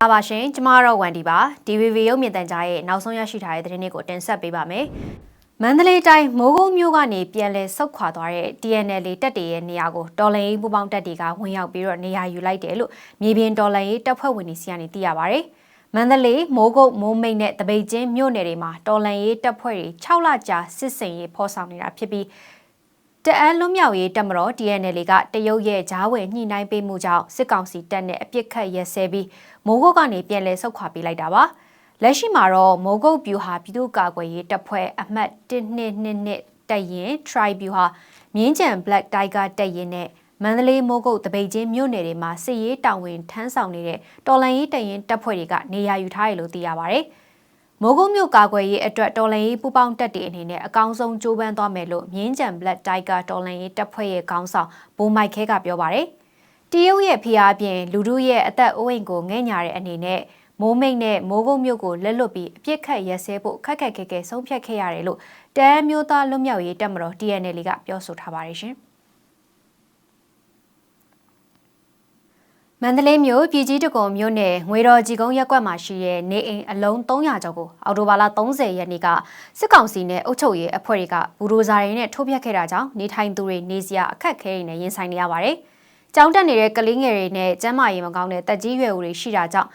ပါပါရှင်ကျမတော့ဝန်ဒီပါ DVV ရုပ်မြင်သံကြားရဲ့နောက်ဆုံးရရှိထားတဲ့သတင်းတွေကိုတင်ဆက်ပေးပါမယ်မန္တလေးတိုင်းမိုးကုတ်မြို့ကနေပြန်လည်ဆုတ်ခွာသွားတဲ့ TNL တပ်တွေရဲ့နေရာကိုတော်လှန်ရေးပူးပေါင်းတပ်တွေကဝင်ရောက်ပြီးတော့နေရာယူလိုက်တယ်လို့မြေပြင်တော်လှန်ရေးတပ်ဖွဲ့ဝင်တွေစီကနေသိရပါဗျ။မန္တလေးမိုးကုတ်မိုးမိတ်နဲ့တပိတ်ချင်းမြို့နယ်တွေမှာတော်လှန်ရေးတပ်ဖွဲ့တွေ6လကြာစစ်စင်ရေးဖော်ဆောင်နေတာဖြစ်ပြီး တအန်းလွတ်မြောက်ရေးတပ်မတော် TNL ကတရုတ်ရဲ့ဂျားဝယ်ညှိနှိုင်းပေးမှုကြောင့်စစ်ကောင်စီတပ်နဲ့အပြစ်ခတ်ရဲဆဲပြီးမိုးကုတ်ကနေပြန်လည်ဆုတ်ခွာပေးလိုက်တာပါလက်ရှိမှာတော့မိုးကုတ်ဗျူဟာပြည်သူ့ကာကွယ်ရေးတပ်ဖွဲ့အမှတ်1222တပ်ရင် Tri ဗျူဟာမြင်းကြံ Black Tiger တပ်ရင်နဲ့မန္တလေးမိုးကုတ်တပိတ်ချင်းမြို့နယ်တွေမှာစစ်ရေးတောင်ဝင်ထမ်းဆောင်နေတဲ့တော်လန်ရေးတပ်ရင်တပ်ဖွဲ့တွေကနေရာယူထားရလို့သိရပါဗျ။ မိုးကုတ်မြို့ကာကွယ်ရေးအတွက်တော်လန်ရေးပူပေါင်းတပ်တွေအနေနဲ့အကောင်းဆုံးကြိုးပမ်းသွားမယ်လို့မြင်းကြံ Black Tiger တော်လန်ရေးတပ်ဖွဲ့ရဲ့ခေါင်းဆောင်ဘိုးမိုက်ခဲကပြောပါရယ်တရုတ်ရဲ့ဖိအားဖြင့်လူတို့ရဲ့အသက်အိုးအိမ်ကိုငဲ့ညာတဲ့အနေနဲ့မိုးမိတ်နဲ့မိုးကုတ်မြို့ကိုလက်လွတ်ပြီးအပြစ်ခတ်ရက်စဲဖို့ခက်ခက်ခဲခဲဆုံးဖြတ်ခဲ့ရတယ်လို့တန်းမျိုးသားလွတ်မြောက်ရေးတပ်မတော် TNL ကပြောဆိုထားပါတယ်ရှင် မန္တလေးမြို့ပြည်ကြီးတကုံမြို့နယ်ငွေတော်ကြီးကုန်းရက်ကွက်မှာရှိတဲ့နေအိမ်အလုံး300ကျော်ကိုအော်တိုဘာလ30ရက်နေ့ကစစ်ကောင်စီနဲ့အုပ်ချုပ်ရေးအဖွဲ့တွေကဘူဒိုဇာတွေနဲ့ထုတ်ပြတ်ခဲ့တာကြောင့်နေထိုင်သူတွေနေစရာအခက်အခဲတွေနဲ့ရင်ဆိုင်နေရပါတယ်။ကျောင်းတက်နေတဲ့ကလေးငယ်တွေနဲ့ကျန်းမာရေးမကောင်းတဲ့တက်ကြီးရွယ်ဦးတွေရှိတာကြောင့်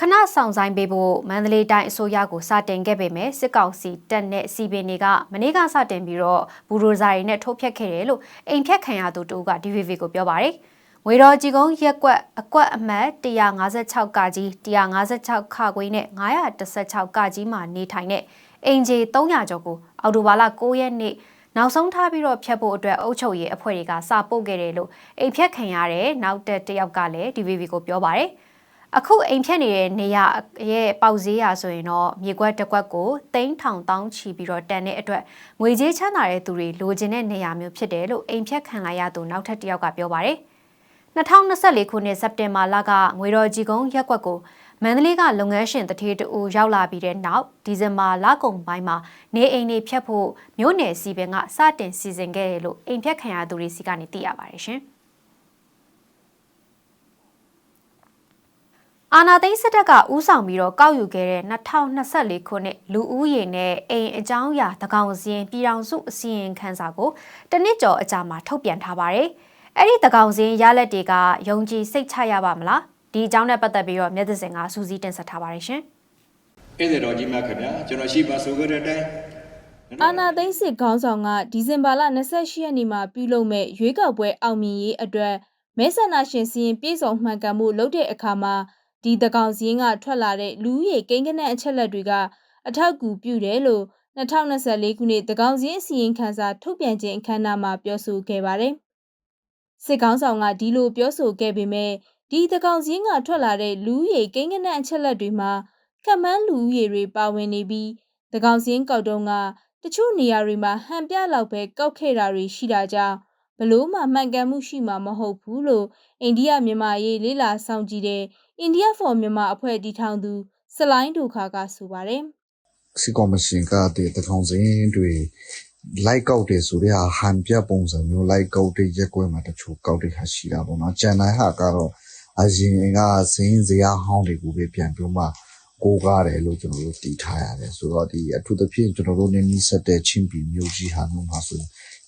ခဏဆောင်ဆိုင်ပေးဖို့မန္တလေးတိုင်းအစိုးရကိုစတင်ခဲ့ပေမဲ့စစ်ကောင်စီတပ်နဲ့စီပင်တွေကမနေ့ကစတင်ပြီးတော့ဘူဒိုဇာတွေနဲ့ထုတ်ဖြတ်ခဲ့တယ်လို့အိမ်ဖြတ်ခံရသူတူက DVV ကိုပြောပါတယ်။ ငွေတော်ကြီးကုန်းရက်ကွက်အကွက်အမှတ်156ကကြီး156ခခွေးနဲ့916ကကြီးမှာနေထိုင်တဲ့အင်ဂျီ300ကျော်ကိုအော်တိုဘာလ9ရက်နေ့နောက်ဆုံးထားပြီးတော့ဖြတ်ဖို့အတွက်အုပ်ချုပ်ရေးအဖွဲ့တွေကစာပို့ခဲ့တယ်လို့အိမ်ဖြတ်ခံရတဲ့နောက်တက်တယောက်ကလည်း DVB ကိုပြောပါတယ်အခုအိမ်ဖြတ်နေတဲ့နေရရဲ့ပေါက်ဈေးရဆိုရင်တော့မြေကွက်တစ်ကွက်ကိုတိန်းထောင်တောင်းချီပြီးတော့တန်တဲ့အတွက်ငွေကြေးချမ်းသာတဲ့သူတွေလိုချင်တဲ့နေရာမျိုးဖြစ်တယ်လို့အိမ်ဖြတ်ခံလိုက်ရသူနောက်ထပ်တယောက်ကပြောပါတယ်။ 2024ခုနှစ်စက်တင်ဘာလကငွေတော်ကြီးကုန်းရက်ကွက်ကိုမန္တလေးကလုပ်ငန်းရှင်တထေးတူရောက်လာပြီးတဲ့နောက်ဒီဇင်ဘာလကုန်ပိုင်းမှာနေအိမ်တွေဖြတ်ဖို့မြို့နယ်စီပင်ကစတင်စီစဉ်ခဲ့တယ်လို့အိမ်ဖြတ်ခံရသူတွေစီကနေသိရပါတယ်ရှင်။အာနာသိန်းစစ်တပ်ကဥဆောင်ပြီးတော့ကောက်ယူခဲ့တဲ့2024ခုနှစ်လူဦးရေနဲ့အိမ်အကြောင်းအရာတကောင်စင်းပြည်ထောင်စုအစည်းအဝေးခန်းစာကိုတနစ်ကျော်အကြာမှာထုတ်ပြန်ထားပါတယ်။ အဲ့ဒီတကောင်စင်းရလက်တွေကယုံကြည်စိတ်ချရပါမလားဒီအကြောင်းနဲ့ပတ်သက်ပြီးတော့မြတ်သစင်ကစူးစီးတင်ဆက်ထားပါတယ်ရှင်ဧည့်သည်တော်ကြီးများခင်ဗျာကျွန်တော်ရှိပါဆိုကြတဲ့အတိုင်းအာနာသိန်းစစ်ခေါင်းဆောင်ကဒီဇင်ဘာလ28ရက်နေ့မှာပြုလုပ်မဲ့ရွေးကောက်ပွဲအောင်မြင်ရေးအတွက်မဲဆန္ဒရှင်စီရင်ပြည်စုံမှန်ကန်မှုလုပ်တဲ့အခါမှာဒီတကောင်စင်းကထွက်လာတဲ့လူဦးရေကိန်းဂဏန်းအချက်လက်တွေကအထောက်အကူပြုတယ်လို့2024ခုနှစ်တကောင်စင်းစီရင်ခန်းစာထုတ်ပြန်ခြင်းအခမ်းအနားမှာပြောဆိုခဲ့ပါတယ်။ စစ်ကောင်းဆောင်ကဒီလိုပြောဆိုခဲ့ပေမဲ့ဒီတကောင်စင်းကထွက်လာတဲ့လူဦးရေကိန်းဂဏန်းအချက်လက်တွေမှာခက်မှန်းလူဦးရေတွေပါဝင်နေပြီးတကောင်စင်းကောက်တုံးကတချို့နေရာတွေမှာဟန်ပြလောက်ပဲကောက်ခဲ့တာတွေရှိတာကြောင့်ဘလို့မှမှန်ကန်မှုရှိမှာမဟုတ်ဘူးလို့အိန္ဒိယမြန်မာရေးလေးလာဆောင်ကြည့်တဲ့ India for Myanmar အဖွဲ့တည်ထောင်သူစလိုင်းဒိုခါကဆိုပါတယ်စီကော်မရှင်ကတည်းကထောင်စင်းတွေ လိုက်ကောက်တယ်ဆိုတဲ့ဟာဟန်ပြပုံစံမျိုးလိုက်ကောက်တဲ့ရက်ကွက်မှာတချို့ကောက်တဲ့ဟာရှိတာပေါ့နော်။ကြံတိုင်းဟာကတော့အရင်ကဇင်းဇရာဟောင်းတွေကိုပဲပြန်ပြီးမှကိုးကားတယ်လို့ကျွန်တော်တို့တည်ထားရတယ်ဆိုတော့ဒီအထူးသဖြင့်ကျွန်တော်တို့နေနီးစက်တဲ့ချင်းပြည်မျိုးကြီးဟာမျိုးမှာဆို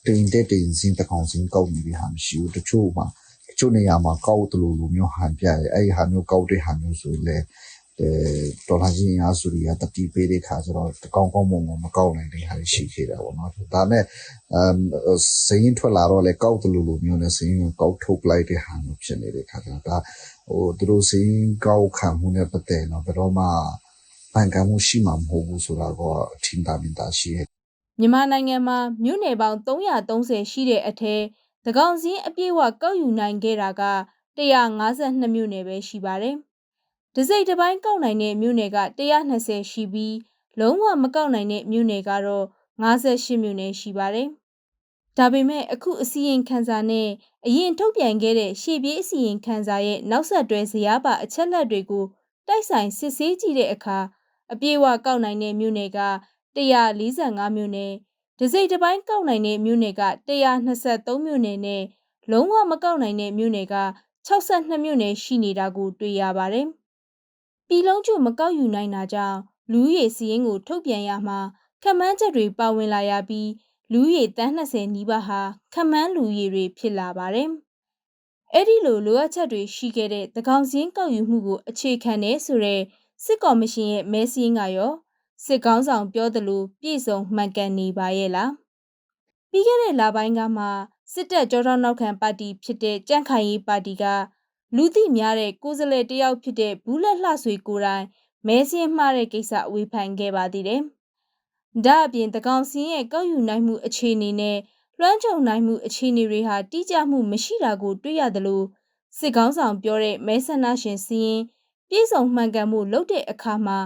တင်တဲ့တင်စင်းတကောင်စင်းကောက်နေပြီဟာမရှိဘူးတချို့မှာတချို့နေရာမှာကောက်တယ်လို့လိုမျိုးဟန်ပြရဲအဲ့ဒီဟာမျိုးကောက်တဲ့ဟာမျိုးဆိုရင်အဲ ဒေါ်လာကြီးအားစုတွေကတတိပေးတဲ့ခါကျတော့ကောင်းကောင်းမွန်မွန်မကောက်နိုင်တဲ့ဟာရှိခဲ့တာပေါ့နော်ဒါနဲ့အမ်စရင်ထွက်လာတော့လေကောက်တယ်လို့လိုမျိုးနဲ့စရင်ကောက်ထုတ်လိုက်တဲ့ဟာမျိုးဖြစ်နေတဲ့ခါကျတော့ဒါဟိုသူတို့စရင်ကောက်ခံမှုနဲ့ပတ်သက်တော့ဘယ်တော့မှပန်ကမှုရှိမှာမဟုတ်ဘူးဆိုတာကတော့အထင်သာမြင်သာရှိရဲ့မြန်မာနိုင်ငံမှာမြို့နယ်ပေါင်း330ရှိတဲ့အထက်သကောင်စင်းအပြည့်အဝကောက်ယူနိုင်ခဲ့တာက152မြို့နယ်ပဲရှိပါတယ် ဒစိတ်တစ်ပိုင်းကောက်နိုင်တဲ့မြို့နယ်က120ရှိပြီးလုံးဝမကောက်နိုင်တဲ့မြို့နယ်ကတော့58မြို့နယ်ရှိပါတယ်။ဒါပေမဲ့အခုအစီရင်ခံစာနဲ့အရင်ထုတ်ပြန်ခဲ့တဲ့ရှေ့ပြေးအစီရင်ခံစာရဲ့နောက်ဆက်တွဲဇယားပါအချက်လက်တွေကိုတိုက်ဆိုင်စစ်ဆေးကြည့်တဲ့အခါအပြေးဝကောက်နိုင်တဲ့မြို့နယ်က145မြို့နယ်ဒစိတ်တစ်ပိုင်းကောက်နိုင်တဲ့မြို့နယ်က123မြို့နယ်နဲ့လုံးဝမကောက်နိုင်တဲ့မြို့နယ်က62မြို့နယ်ရှိနေတာကိုတွေ့ရပါတယ်။ ပြည်လုံးကျွမကောက်ယူနိုင်တာကြောင့်လူဦးရေစီးရင်ကို ထုတ်ပြန်ရမှာခန့်မှန်းချက်တွေပါဝင်လာရပြီးလူဦးရေတန်း20နီးပါးဟာခန့်မှန်းလူဦးရေတွေဖြစ်လာပါတယ်။အဲ့ဒီလိုလိုအပ်ချက်တွေရှိခဲ့တဲ့သကောင်စင်းကောက်ယူမှုကိုအခြေခံနေဆိုတဲ့စစ်ကော်မရှင်ရဲ့မဲစင်းကရောစစ်ကောင်းဆောင်ပြောသလိုပြည်စုံမှန်ကန်နေပါရဲ့လားပြီးခဲ့တဲ့လပိုင်းကမှစစ်တပ်ကြောထောက်နောက်ခံပါတီဖြစ်တဲ့ကြန့်ခိုင်ရေးပါတီက လူသိများတဲ့ကိုယ်စားလှယ်တယောက်ဖြစ်တဲ့ဘူးလက်လှဆွေကိုယ်တိုင်မဲစင်းမှားတဲ့ကိစ္စဝေဖန်ခဲ့ပါသေးတယ်။ဒါအပြင်တကောင်စင်းရဲ့ကောက်ယူနိုင်မှုအခြေအနေနဲ့လွှမ်းခြုံနိုင်မှုအခြေအနေတွေဟာတိကျမှုမရှိတာကိုတွေ့ရတယ်လို့စစ်ကောင်းဆောင်ပြောတဲ့မဲဆန္ဒရှင်စည်းရင်ပြည်စုံမှန်ကန်မှုလုပ်တဲ့အခါမှာ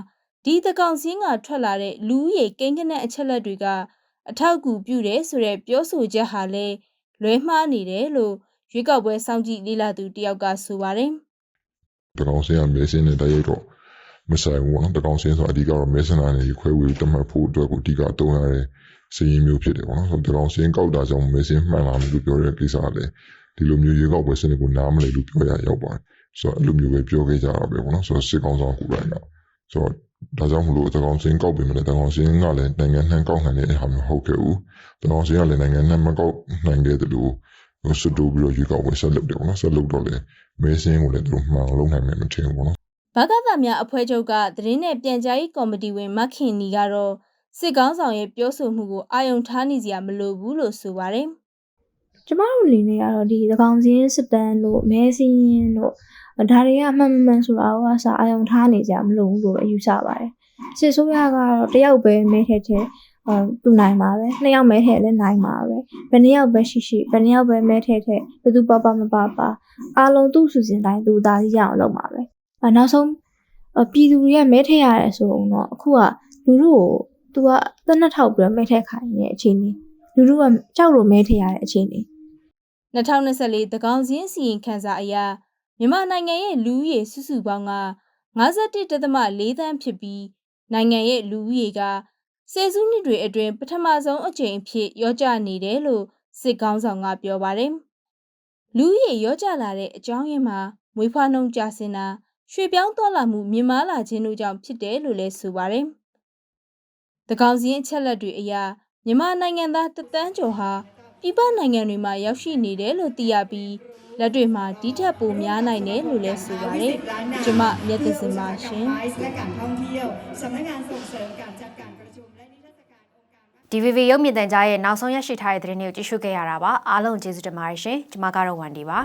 ဒီတကောင်စင်းကထွက်လာတဲ့လူဦးရေကိန်းကနက်အချက်လက်တွေကအထောက်အကူပြုတယ်ဆိုတဲ့ပြောဆိုချက်ဟာလည်းလွဲမှားနေတယ်လို့ ရွေးကောက်ပွဲစောင့်ကြည့်လေ့လာသူတယောက်ကဆိုပါတယ်တကောင်စင်းကမဲစင်းနဲ့တိုက်ရိုက်တော့မဆိုင်ဘူးပေါ့နော်တကောင်စင်းဆိုအဓိကတော့မဲစနာနဲ့ခွဲဝေတတ်မှတ်ဖို့အတွက်ကိုအဓိကတုံးရတဲ့စည်ရင်းမျိုးဖြစ်တယ်ပေါ့နော်ဆိုတော့တကောင်စင်းကောက်တာကြောင့်မဲစင်းမှန်လာမယ်လို့ပြောတဲ့ကိစ္စကလည်းဒီလိုမျိုးရေကောက်ပွဲစနစ်ကိုနားမလည်လို့ပြောရရောက်ပါတယ်ဆိုတော့အဲ့လိုမျိုးပဲပြောခဲ့ကြတာပဲပေါ့နော်ဆိုတော့စစ်ကောင်ဆောင်ဟူတိုင်းကဆိုတော့ဒါကြောင့်မလို့တကောင်စင်းကောက်ပြင်မလဲတကောင်စင်းကလည်းနိုင်ငံနှံကောက်နိုင်တဲ့အားမျိုးဟုတ်ခဲ့ဘူးတကောင်စင်းကလည်းနိုင်ငံနှံမကောက်နိုင်တဲ့တူဟို စစ်တူပြီးတော့ရေကောက်ပွဲဆက်လုပ်တယ်ပေါ့နော်ဆက်လုပ်တော့လေမဲစင်းကိုလည်းသူတို့မှန်လုံးနိုင်မယ်မထင်ဘူးပေါ့နော်။ဘာကသများအဖွဲ့ချုပ်ကသတင်းနဲ့ပြန်ကြားရေးကော်မတီဝင်မခင်နီကတော့စစ်ကောင်းဆောင်ရဲ့ပြောဆိုမှုကိုအာယုံထားနေစရာမလိုဘူးလို့ဆိုပါတယ်ကျမတို့အနေနဲ့ကတော့ဒီသကောင်စင်းစစ်တမ်းတို့မဲစင်းရင်တို့ဒါတွေကမှန်မှန်မှန်ဆိုတာကိုအစားအယုံထားနေကြမလို့ဘူးလို့အယူဆပါတယ်စစ်ဆိုးရကတော့တယောက်ပဲမဲထက်ထက်အဲ သူနိုင်မှာပဲနှစ်ယောက်မဲထက်လည်းနိုင်မှာပဲဘယ်နှစ်ယောက်ပဲရှိရှိဘယ်နှစ်ယောက်ပဲမဲထက်ထက်ဘယ်သူပါပါမပါပါအားလုံးသူ့စုစင်တိုင်းသူသားကြီးရအောင်လုပ်မှာပဲအဲနောက်ဆုံးအပြည်သူတွေကမဲထက်ရတယ်ဆိုတော့အခုကလူတို့ကိုသူကသက်နှစ်ထောက်ပြီးတော့မဲထက်ခိုင်းနေတဲ့အခြေအနေလူတို့ကကြောက်လို့မဲထက်ရတဲ့အခြေအနေ။2024တကောင်စင်းစီရင်ခန်းစာအရမြန်မာနိုင်ငံရဲ့လူဦးရေစုစုပေါင်းက51.4သန်းဖြစ်ပြီးနိုင်ငံရဲ့လူဦးရေက ဆယ်စုနှစ်တွေအတွင်းပထမဆုံးအကြိမ်အဖြစ်ရောကျနေတယ်လို့စစ်ကောင်းဆောင်ကပြောပါတယ်။လူဦးရေရောကျလာတဲ့အကြောင်းရင်းမှာမွေးဖွားနှုန်းကျဆင်းတာရွှေ့ပြောင်းသွားလာမှုမြင့်မားလာခြင်းတို့ကြောင့်ဖြစ်တယ်လို့လည်းဆိုပါတယ်။တကောင်စင်းအချက်လက်တွေအရမြန်မာနိုင်ငံသားတသန်းကျော်ဟာ ပြည်ပနိုင်ငံတွေမှာရောက်ရှိနေတယ်လို့သိရပြီးလက်တွေမှာဒီထက်ပိုများနိုင်တယ်လို့လည်းဆိုပါတယ်။ကျွန်မမြတ်သစင်ပါရှင်။ DVV ရုပ်မြင်သံကြားရဲ့နောက်ဆုံးရရှိထားတဲ့သတင်းတွေကိုကြည့်ရှုခဲ့ရတာပါအားလုံးကျေးဇူးတင်ပါတယ်ရှင်ကျွန်မကတော့ဝန်ဒီပါ